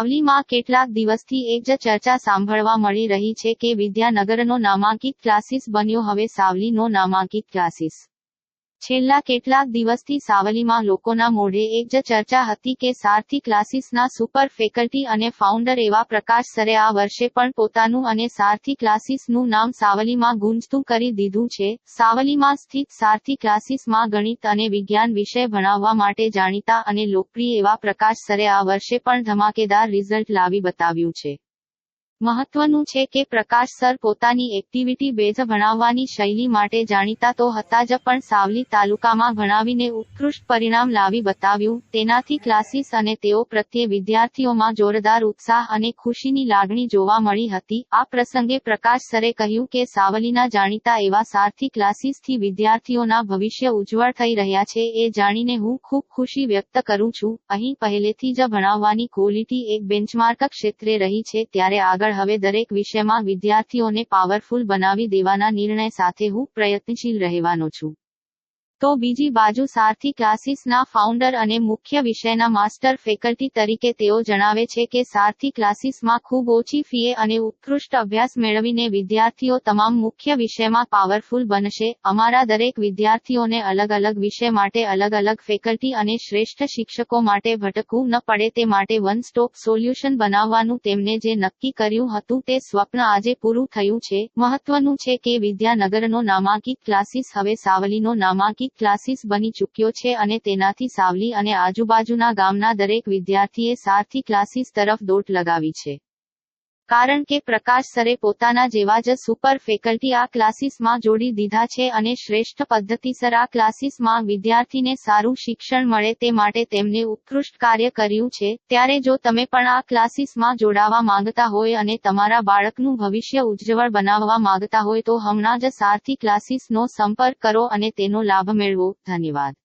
સાવલીમાં કેટલાક દિવસથી એક જ ચર્ચા સાંભળવા મળી રહી છે કે વિદ્યાનગરનો નામાંકિત ક્લાસીસ બન્યો. હવે સાવલીનો નામાંકિત ક્લાસીસ છેલ્લા કેટલાક દિવસથી સાવલીમાં લોકોના મોઢે એક જ ચર્ચા હતી કે સારથી ક્લાસીસના સુપર ફેકલ્ટી અને ફાઉન્ડર એવા પ્રકાશ સરે આ વર્ષે પણ પોતાનું અને સારથી ક્લાસીસનું નામ સાવલીમાં ગુંજતું કરી દીધું છે. સાવલીમાં સ્થિત સારથી ક્લાસીસમાં ગણિત અને વિજ્ઞાન વિષય ભણાવવા માટે જાણીતા અને લોકપ્રિય એવા પ્રકાશ સરે આ વર્ષે પણ ધમાકેદાર રિઝલ્ટ લાવી બતાવ્યું છે. મહત્વનું છે કે પ્રકાશ સર પોતાની એક્ટિવિટી બેઝ ભણાવવાની શૈલી માટે જાણીતા તો હતા જ પણ સાવલી તાલુકામાં ભણાવીને ઉત્કૃષ્ટ પરિણામ લાવી બતાવ્યું. તેનાથી ક્લાસીસ અને તેઓ પ્રત્યે વિદ્યાર્થીઓમાં જોરદાર ઉત્સાહ અને ખુશીની લાગણી જોવા મળી હતી. આ પ્રસંગે પ્રકાશ સરે કહ્યું કે સાવલીના જાણીતા એવા સારથી ક્લાસીસથી વિદ્યાર્થીઓના ભવિષ્ય ઉજ્જવળ થઈ રહ્યા છે. એ જાણીને હું ખૂબ ખુશી વ્યક્ત કરું છું. અહીં પહેલેથી જ ભણાવવાની ક્વોલિટી એક બેન્ચમાર્ક ક્ષેત્રે રહી છે. ત્યારે આગળ હવે દરેક વિષયમાં વિદ્યાર્થીઓને પાવરફુલ બનાવી દેવાના નિર્ણય સાથે હું પ્રયત્નશીલ રહેવાનો છું. તો બીજી બાજુ સારથી ક્લાસીસના ફાઉન્ડર અને મુખ્ય વિષયના માસ્ટર ફેકલ્ટી તરીકે તેઓ જણાવે છે કે સારથી ક્લાસીસમાં ખૂબ ઓછી ફીએ અને ઉત્કૃષ્ટ અભ્યાસ મેળવીને વિદ્યાર્થીઓ તમામ મુખ્ય વિષયમાં પાવરફુલ બનશે. અમારા દરેક વિદ્યાર્થીઓને અલગ અલગ વિષય માટે અલગ અલગ ફેકલ્ટી અને શ્રેષ્ઠ શિક્ષકો માટે ભટકવું ન પડે તે માટે વન સ્ટોપ સોલ્યુશન બનાવવાનું તેમને જે નક્કી કર્યું હતું તે સ્વપ્ન આજે પૂરું થયું છે. મહત્વનું છે કે વિદ્યાનગરનો નામાંકિત ક્લાસીસ હવે સાવલીનો નામાંકિત ક્લાસીસ બની ચૂક્યો છે અને તેનાથી સાવલી અને આજુબાજુના ગામના દરેક વિદ્યાર્થીએ સારથી ક્લાસીસ તરફ દોટ લગાવી છે. કારણ કે પ્રકાશ સરે પોતાના જેવા જ સુપર ફેકલ્ટી આ ક્લાસીસમાં જોડી દીધા છે અને શ્રેષ્ઠ પદ્ધતિસર આ ક્લાસીસમાં વિદ્યાર્થીને સારું શિક્ષણ મળે તે માટે તેમને ઉત્કૃષ્ટ કાર્ય કર્યું છે. ત્યારે જો તમે પણ આ ક્લાસીસમાં જોડાવા માંગતા હોય અને તમારા બાળકનું ભવિષ્ય ઉજ્જવળ બનાવવા માંગતા હોય તો હમણાં જ સારથી ક્લાસીસનો સંપર્ક કરો અને તેનો લાભ મેળવો. ધન્યવાદ.